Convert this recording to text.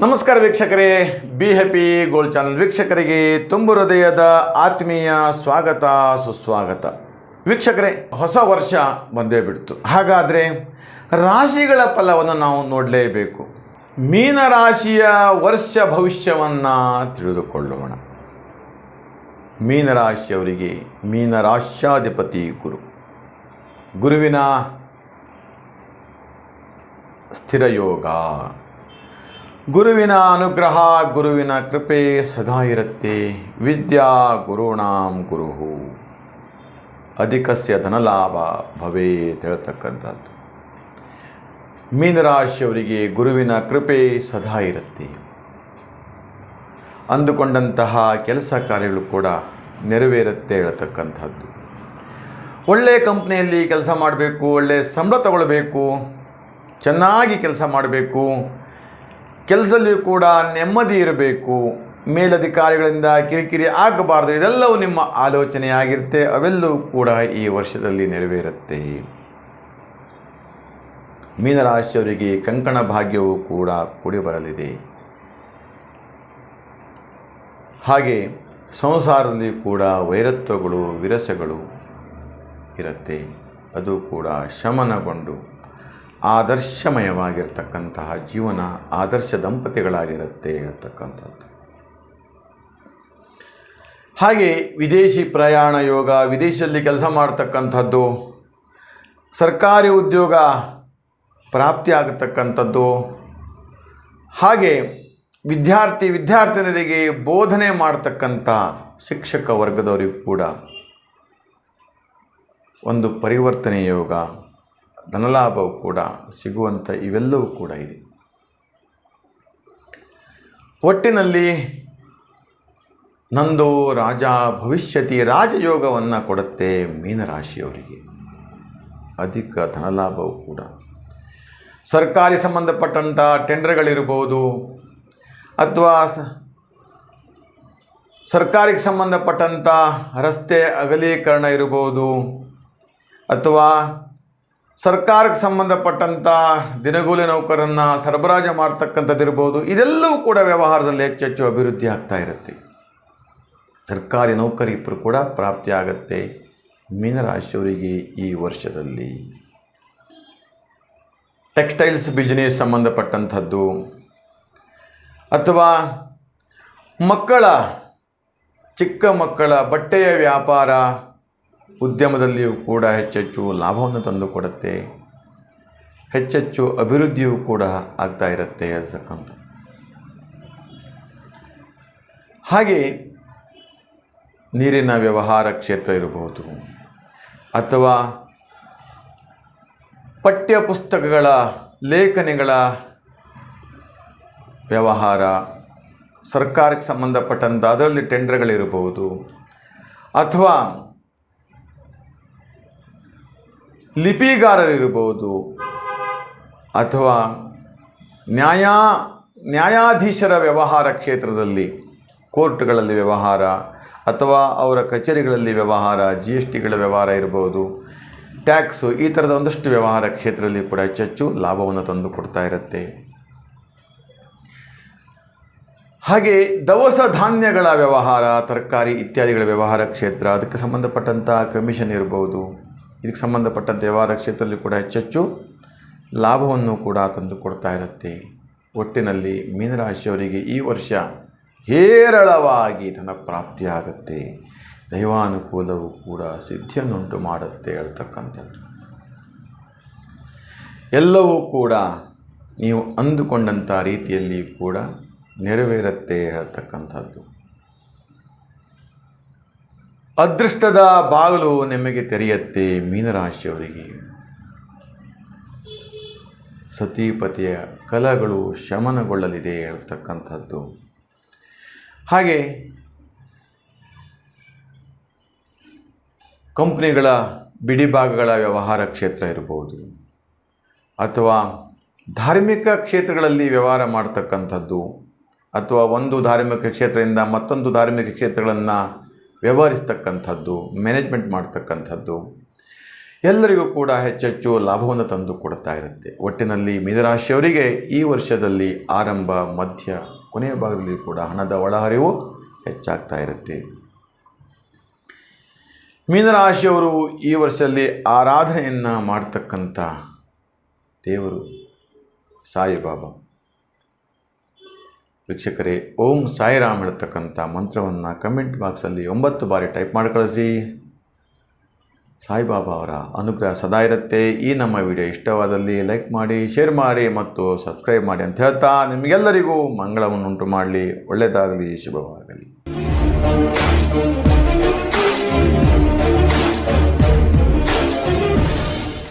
ನಮಸ್ಕಾರ ವೀಕ್ಷಕರೇ, be happy gold channel ವೀಕ್ಷಕರಿಗೆ ತುಂಬು ಹೃದಯದ ಆತ್ಮೀಯ ಸ್ವಾಗತ, ಸುಸ್ವಾಗತ. ವೀಕ್ಷಕರೇ, ಹೊಸ ವರ್ಷ ಬಂದೇ ಬಿಡ್ತು. ಹಾಗಾದರೆ ರಾಶಿಗಳ ಫಲವನ್ನು ನಾವು ನೋಡಲೇಬೇಕು. ಮೀನರಾಶಿಯ ವರ್ಷ ಭವಿಷ್ಯವನ್ನು ತಿಳಿದುಕೊಳ್ಳೋಣ. ಮೀನರಾಶಿಯವರಿಗೆ ಮೀನರಾಶ್ಯಾಧಿಪತಿ ಗುರು. ಗುರುವಿನ ಸ್ಥಿರ ಯೋಗ ಗುರುವಿನ ಅನುಗ್ರಹ, ಗುರುವಿನ ಕೃಪೆ ಸದಾ ಇರುತ್ತೆ. ವಿದ್ಯಾ ಗುರುಣಾಂ ಗುರುಹು. ಅಧಿಕಸ್ಯ ಧನಲಾಭ ಭವೇ ಹೇಳ್ತಕ್ಕಂಥದ್ದು. ಮೀನರಾಶಿಯವರಿಗೆ ಗುರುವಿನ ಕೃಪೆ ಸದಾ ಇರುತ್ತೆ. ಅಂದುಕೊಂಡಂತಹ ಕೆಲಸ ಕಾರ್ಯಗಳು ಕೂಡ ನೆರವೇರುತ್ತೆ ಹೇಳ್ತಕ್ಕಂಥದ್ದು. ಒಳ್ಳೆಯ ಕಂಪ್ನಿಯಲ್ಲಿ ಕೆಲಸ ಮಾಡಬೇಕು ಒಳ್ಳೆಯ ಸಂಬಳ ತಗೊಳ್ಬೇಕು, ಚೆನ್ನಾಗಿ ಕೆಲಸ ಮಾಡಬೇಕು ಕೆಲಸದಲ್ಲಿ ಕೂಡ ನೆಮ್ಮದಿ ಇರಬೇಕು. ಮೇಲಧಿಕಾರಿಗಳಿಂದ ಕಿರಿಕಿರಿ ಆಗಬಾರ್ದು. ಇದೆಲ್ಲವೂ ನಿಮ್ಮ ಆಲೋಚನೆಯಾಗಿರುತ್ತೆ. ಅವೆಲ್ಲವೂ ಕೂಡ ಈ ವರ್ಷದಲ್ಲಿ ನೆರವೇರುತ್ತೆ. ಮೀನರಾಶಿಯವರಿಗೆ ಕಂಕಣ ಭಾಗ್ಯವು ಕೂಡ ಕೂಡಿ ಬರಲಿದೆ ಹಾಗೆ ಸಂಸಾರದಲ್ಲಿ ಕೂಡ ವೈರತ್ವಗಳು, ವಿರಸಗಳು ಇರುತ್ತೆ. ಅದು ಕೂಡ ಶಮನಗೊಂಡು ಆದರ್ಶಮಯವಾಗಿರ್ತಕ್ಕಂತಹ ಜೀವನ ಆದರ್ಶ ದಂಪತಿಗಳಾಗಿರುತ್ತೆ ಇರತಕ್ಕಂಥದ್ದು ಹಾಗೆ ವಿದೇಶಿ ಪ್ರಯಾಣ ಯೋಗ, ವಿದೇಶದಲ್ಲಿ ಕೆಲಸ ಮಾಡ್ತಕ್ಕಂಥದ್ದು, ಸರ್ಕಾರಿ ಉದ್ಯೋಗ ಪ್ರಾಪ್ತಿ ಆಗತಕ್ಕಂಥದ್ದು, ಹಾಗೆ ವಿದ್ಯಾರ್ಥಿ ವಿದ್ಯಾರ್ಥಿನಿಯರಿಗೆ ಬೋಧನೆ ಮಾಡ್ತಕ್ಕಂಥ ಶಿಕ್ಷಕ ವರ್ಗದವರಿಗೂ ಕೂಡ ಒಂದು ಪರಿವರ್ತನೆ ಯೋಗ ಧನಲಾಭವು ಕೂಡ ಸಿಗುವಂಥ ಇವೆಲ್ಲವೂ ಕೂಡ ಇದೆ. ಒಟ್ಟಿನಲ್ಲಿ ನಂದು ರಾಜ ಭವಿಷ್ಯತಿ ರಾಜಯೋಗವನ್ನು ಕೊಡುತ್ತೆ ಮೀನರಾಶಿಯವರಿಗೆ. ಅಧಿಕ ಧನಲಾಭವು ಕೂಡ. ಸರ್ಕಾರಿ ಸಂಬಂಧಪಟ್ಟಂಥ ಟೆಂಡರ್ಗಳಿರ್ಬೋದು ಅಥವಾ ಸರ್ಕಾರಕ್ಕೆ ಸಂಬಂಧಪಟ್ಟಂಥ ರಸ್ತೆ ಅಗಲೀಕರಣ ಇರ್ಬೋದು ಅಥವಾ ಸರ್ಕಾರಕ್ಕೆ ಸಂಬಂಧಪಟ್ಟಂಥ ದಿನಗೂಲಿ ನೌಕರನ್ನು ಸರಬರಾಜು ಮಾಡ್ತಕ್ಕಂಥದ್ದಿರ್ಬೋದು, ಇದೆಲ್ಲವೂ ಕೂಡ ವ್ಯವಹಾರದಲ್ಲಿ ಹೆಚ್ಚೆಚ್ಚು ಅಭಿವೃದ್ಧಿ ಆಗ್ತಾ ಇರುತ್ತೆ. ಸರ್ಕಾರಿ ನೌಕರಿ ಇಬ್ಬರು ಕೂಡ ಪ್ರಾಪ್ತಿಯಾಗತ್ತೆ ಮೀನರಾಶಿಯವರಿಗೆ ಈ ವರ್ಷದಲ್ಲಿ. ಟೆಕ್ಸ್ಟೈಲ್ಸ್ ಬಿಸ್ನೆಸ್ ಸಂಬಂಧಪಟ್ಟಂಥದ್ದು, ಅಥವಾ ಮಕ್ಕಳ, ಚಿಕ್ಕ ಮಕ್ಕಳ ಬಟ್ಟೆಯ ವ್ಯಾಪಾರ ಉದ್ಯಮದಲ್ಲಿಯೂ ಕೂಡ ಹೆಚ್ಚೆಚ್ಚು ಲಾಭವನ್ನು ತಂದುಕೊಡುತ್ತೆ ಹೆಚ್ಚೆಚ್ಚು ಅಭಿವೃದ್ಧಿಯೂ ಕೂಡ ಆಗ್ತಾ ಇರುತ್ತೆ ಅನ್ಸಕ್ಕಂಥ ಹಾಗೆ ನೀರಿನ ವ್ಯವಹಾರ ಕ್ಷೇತ್ರ ಇರಬಹುದು ಅಥವಾ ಪಠ್ಯಪುಸ್ತಕಗಳ ಲೇಖನಿಗಳ ವ್ಯವಹಾರ, ಸರ್ಕಾರಕ್ಕೆ ಸಂಬಂಧಪಟ್ಟಂಥ ಅದರಲ್ಲಿ ಟೆಂಡರ್ಗಳಿರಬಹುದು ಅಥವಾ ಲಿಪಿಗಾರರಿರ್ಬೋದು ಅಥವಾ ನ್ಯಾಯ, ನ್ಯಾಯಾಧೀಶರ ವ್ಯವಹಾರ ಕ್ಷೇತ್ರದಲ್ಲಿ, ಕೋರ್ಟ್ಗಳಲ್ಲಿ ವ್ಯವಹಾರ ಅಥವಾ ಅವರ ಕಚೇರಿಗಳಲ್ಲಿ ವ್ಯವಹಾರ ಜಿ ಎಸ್ ಟಿಗಳ ವ್ಯವಹಾರ ಇರ್ಬೋದು ಟ್ಯಾಕ್ಸು ಈ ಥರದ ಒಂದಷ್ಟು ವ್ಯವಹಾರ ಕ್ಷೇತ್ರದಲ್ಲಿ ಕೂಡ ಹೆಚ್ಚೆಚ್ಚು ಲಾಭವನ್ನು ತಂದು ಕೊಡ್ತಾ ಇರುತ್ತೆ. ಹಾಗೆ ದವಸ ಧಾನ್ಯಗಳ ವ್ಯವಹಾರ, ತರಕಾರಿ ಇತ್ಯಾದಿಗಳ ವ್ಯವಹಾರ ಕ್ಷೇತ್ರ, ಅದಕ್ಕೆ ಸಂಬಂಧಪಟ್ಟಂತಹ ಕಮಿಷನ್ ಇರ್ಬೋದು ಇದಕ್ಕೆ ಸಂಬಂಧಪಟ್ಟ ವ್ಯವಹಾರ ಕ್ಷೇತ್ರದಲ್ಲಿ ಕೂಡ ಹೆಚ್ಚೆಚ್ಚು ಲಾಭವನ್ನು ಕೂಡ ತಂದು ಕೊಡ್ತಾ ಇರುತ್ತೆ. ಒಟ್ಟಿನಲ್ಲಿ ಮೀನರಾಶಿಯವರಿಗೆ ಈ ವರ್ಷ ಹೇರಳವಾಗಿ ಧನ ಪ್ರಾಪ್ತಿಯಾಗತ್ತೆ. ದೈವಾನುಕೂಲವು ಕೂಡ ಸಿದ್ಧಿಯನ್ನುಂಟು ಮಾಡುತ್ತೆ ಹೇಳ್ತಕ್ಕಂಥದ್ದು. ಎಲ್ಲವೂ ಕೂಡ ನೀವು ಅಂದುಕೊಂಡಂಥ ರೀತಿಯಲ್ಲಿ ಕೂಡ ನೆರವೇರುತ್ತೆ ಹೇಳ್ತಕ್ಕಂಥದ್ದು. ಅದೃಷ್ಟದ ಬಾಗಿಲು ನಿಮಗೆ ತೆರೆಯುತ್ತೆ ಮೀನರಾಶಿಯವರಿಗೆ. ಸತಿಪತಿಯ ಕಲಗಳು ಶಮನಗೊಳ್ಳಲಿದೆ ಹೇಳ್ತಕ್ಕಂಥದ್ದು. ಹಾಗೆ ಕಂಪ್ನಿಗಳ ಬಿಡಿಭಾಗಗಳ ವ್ಯವಹಾರ ಕ್ಷೇತ್ರ ಇರ್ಬೋದು. ಅಥವಾ ಧಾರ್ಮಿಕ ಕ್ಷೇತ್ರಗಳಲ್ಲಿ ವ್ಯವಹಾರ ಮಾಡ್ತಕ್ಕಂಥದ್ದು. ಅಥವಾ ಒಂದು ಧಾರ್ಮಿಕ ಕ್ಷೇತ್ರದಿಂದ ಮತ್ತೊಂದು ಧಾರ್ಮಿಕ ಕ್ಷೇತ್ರಗಳನ್ನು ವ್ಯವಹರಿಸ್ತಕ್ಕಂಥದ್ದು ಮ್ಯಾನೇಜ್ಮೆಂಟ್ ಮಾಡ್ತಕ್ಕಂಥದ್ದು, ಎಲ್ಲರಿಗೂ ಕೂಡ ಹೆಚ್ಚೆಚ್ಚು ಲಾಭವನ್ನು ತಂದು ಕೊಡ್ತಾ ಇರುತ್ತೆ. ಒಟ್ಟಿನಲ್ಲಿ ಮೀನರಾಶಿಯವರಿಗೆ ಈ ವರ್ಷದಲ್ಲಿ ಆರಂಭ, ಮಧ್ಯ, ಕೊನೆಯ ಭಾಗದಲ್ಲಿ ಕೂಡ ಹಣದ ಒಳಹರಿವು ಹೆಚ್ಚಾಗ್ತಾ ಇರುತ್ತೆ. ಮೀನರಾಶಿಯವರು ಈ ವರ್ಷದಲ್ಲಿ ಆರಾಧನೆಯನ್ನು ಮಾಡ್ತಕ್ಕಂಥ ದೇವರು ಸಾಯಿಬಾಬಾ. ವೀಕ್ಷಕರೇ, ಓಂ ಸಾಯಿರಾಮ್ ಇರತಕ್ಕಂಥ ಮಂತ್ರವನ್ನು ಕಮೆಂಟ್ ಬಾಕ್ಸಲ್ಲಿ ಒಂಬತ್ತು ಬಾರಿ ಟೈಪ್ ಮಾಡಿ ಕಳಿಸಿ. ಸಾಯಿಬಾಬಾ ಅವರ ಅನುಗ್ರಹ ಸದಾ ಇರುತ್ತೆ. ಈ ನಮ್ಮ ವಿಡಿಯೋ ಇಷ್ಟವಾದಲ್ಲಿ ಲೈಕ್ ಮಾಡಿ, ಶೇರ್ ಮಾಡಿ ಮತ್ತು ಸಬ್ಸ್ಕ್ರೈಬ್ ಮಾಡಿ ಅಂತ ಹೇಳ್ತಾ ನಿಮಗೆಲ್ಲರಿಗೂ ಮಂಗಳವನ್ನುಂಟು ಮಾಡಲಿ. ಒಳ್ಳೆಯದಾಗಲಿ ಶುಭವಾಗಲಿ.